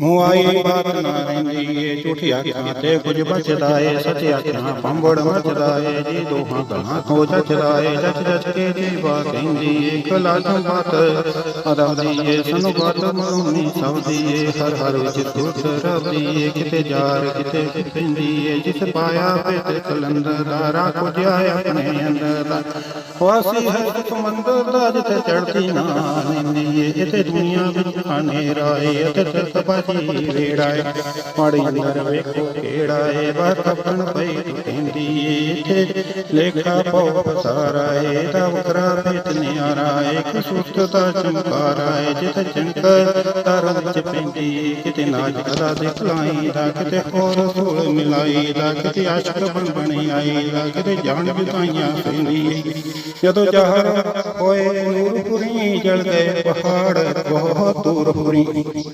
ਮੁਆਈ ਬਾਤ ਨਾ ਰਹਿੰਦੀ ਏ ਝੂਠੀ ਆਖਾਂ ਤੇ ਕੁਝ ਬਚਦਾ ਏ ਸੱਚ ਆਖਾਂ ਪੰਬੜ ਮਚਦਾ ਏ ਜੀ ਦੋਹਾਂ ਗਲਾਂ ਤੋਂ ਜਚਦਾ ਏ ਜਚ ਜਚ ਕੇ ਜੀਵਾ ਕਹਿੰਦੀ ਏ ਇੱਕ ਲਾਜੋਂ ਬਾਤ ਅਦਾਦੀ ਏ ਸਾਨੂੰ ਬਾਤ ਮਰੂਨੀ ਸਬਦੀ ਏ ਹਰ ਹਰ ਵਿੱਚ ਸੁਰਤ ਰਬਦੀ ਏ ਕਿਤੇ ਜਾਰ ਕਿਤੇ ਪਿੰਦੀ ਏ ਜਿਸ ਪਾਇਆ ਪਿਤ ਕਲੰਦਰ ਦਾ ਰਾ ਕੁਝ ਆਇਆ ਆਪਣੇ ਅੰਦਰ ਦਾ। ਵਾਸੀ ਹੈ ਇੱਕ ਮੰਦਰ ਦਾ ਜਿੱਥੇ ਚੜਦੀ ਨਾ ਦੁਨੀਆ ਵਿੱਚ ਹਨੇਰਾ ਏ ਇਥੇ ਤਿਰਤ ਵੇਖੋ ਕਿਹੜਾ ਏ ਬਖਪਣ ਪਈ ਕਹਿੰਦੀ ਏ ਲੇਖਾ ਪਉ ਪਸਾਰਾ ਏ ਦਾ ਵਕਰਾ ਪੇਤ ਨਿਆਰਾ ਏ। ਕਿ ਸੁੱਤ ਤਰ ਵਿੱਚ ਪੈਂਦੀ ਕਿਤੇ ਨਾਜ ਅਦਾ ਦਿਖਲਾਈ ਦਾ, ਕਿਤੇ ਹੋਰ ਸੂਲ ਮਿਲਾਈ ਦਾ, ਕਿਤੇ ਆਸ਼ਕ ਬਣ ਬਣੀ ਆਈ ਦਾ, ਕਿਤੇ ਜਾਣ ਜੁਦਾਈਆਂ ਪੈਂਦੀ ਜਦੋਂ ਜਹਰ ਹੋਏ ਨੂਰਪੁਰੀ ਗਏ ਪਹਾੜ ਬਹੁਤ ਦੂਰ ਪੁਰੀ